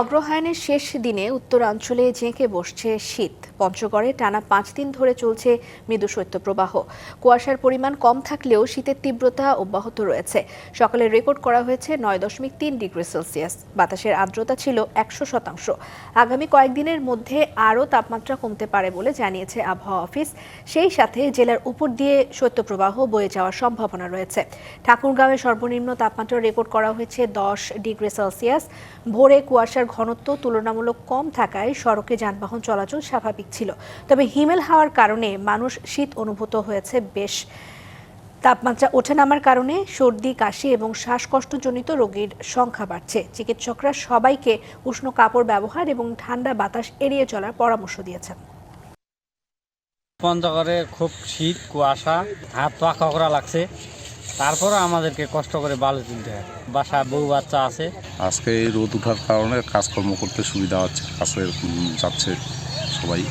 অগ্রহায়ণের শেষ দিনে উত্তরাঞ্চলে জেঁকে বসছে শীত। পঞ্চগড়ে টানা পাঁচ দিন ধরে চলছে মৃদু শৈত্যপ্রবাহ। কুয়াশার পরিমাণ কম থাকলেও শীতের তীব্রতা অব্যাহত রয়েছে। সকালে রেকর্ড করা হয়েছে নয় দশমিক তিন ডিগ্রি সেলসিয়াস। বাতাসের আর্দ্রতা ছিল একশো শতাংশ। আগামী কয়েকদিনের মধ্যে আরও তাপমাত্রা কমতে পারে বলে জানিয়েছে আবহাওয়া অফিস। সেই সাথে জেলার উপর দিয়ে শৈত্যপ্রবাহ বয়ে যাওয়ার সম্ভাবনা রয়েছে। ঠাকুরগাঁওয়ে সর্বনিম্ন তাপমাত্রা রেকর্ড করা হয়েছে দশ ডিগ্রি সেলসিয়াস। ভোরে কুয়াশার ঘনত্ব তুলনামূলক কম থাকায় সড়কে যানবাহন চলাচল স্বাভাবিক ছিল। তবে হিমেল হাওয়ার কারণে মানুষ শীত অনুভূত হয়েছে বেশ। তাপমাত্রা ওঠা নামার কারণে সর্দি, কাশি এবং শ্বাসকষ্টজনিত রোগীর সংখ্যা বাড়ছে। চিকিৎসকরা সবাইকে উষ্ণ কাপড় ব্যবহার এবং ঠান্ডা বাতাস এড়িয়ে চলার পরামর্শ দিয়েছেন। পঞ্চগড়ে খুব শীত, কুয়াশা, হাত পা ককরা লাগছে। তারপরে আমাদেরকে কষ্ট করে বালু তুলতে হয়। বাসা বউ বাচ্চা আছে। আজকে এই রোদ উঠার কারণে কাজকর্ম করতে সুবিধা হচ্ছে কাছে যাচ্ছে সবাই।